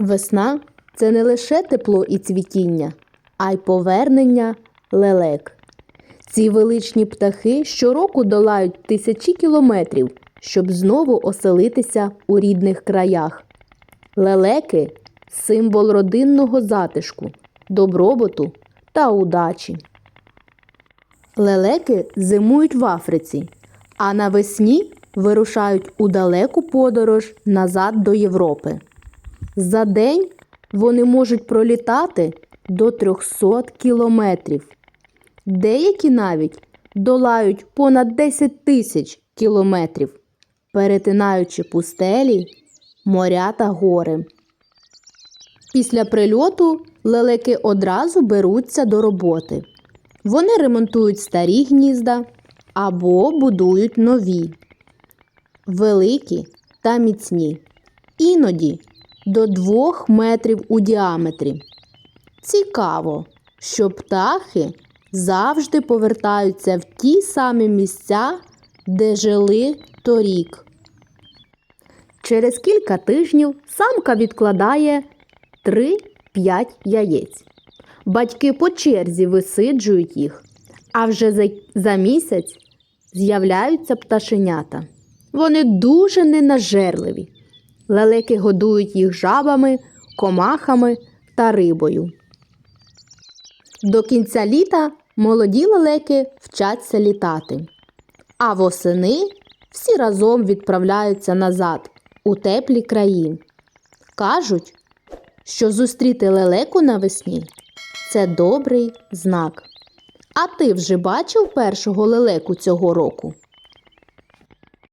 Весна це не лише тепло і цвітіння, а й повернення лелек. Ці величні птахи щороку долають тисячі кілометрів, щоб знову оселитися у рідних краях. Лелеки символ родинного затишку, добробуту та удачі. Лелеки зимують в Африці, а навесні вирушають у далеку подорож назад до Європи. За день вони можуть пролітати до 300 кілометрів. Деякі навіть долають понад 10 тисяч кілометрів, перетинаючи пустелі, моря та гори. Після прильоту лелеки одразу беруться до роботи. Вони ремонтують старі гнізда або будують нові, великі та міцні, іноді до 2 метрів у діаметрі. Цікаво, що птахи завжди повертаються в ті самі місця, де жили торік. Через кілька тижнів самка відкладає 3-5 яєць. Батьки по черзі висиджують їх, а вже за, за місяць з'являються пташенята. Вони дуже ненажерливі. Лелеки годують їх жабами, комахами та рибою. До кінця літа молоді лелеки вчаться літати, а восени всі разом відправляються назад у теплі краї. Кажуть, що зустріти лелеку навесні це добрий знак. А ти вже бачив першого лелеку цього року?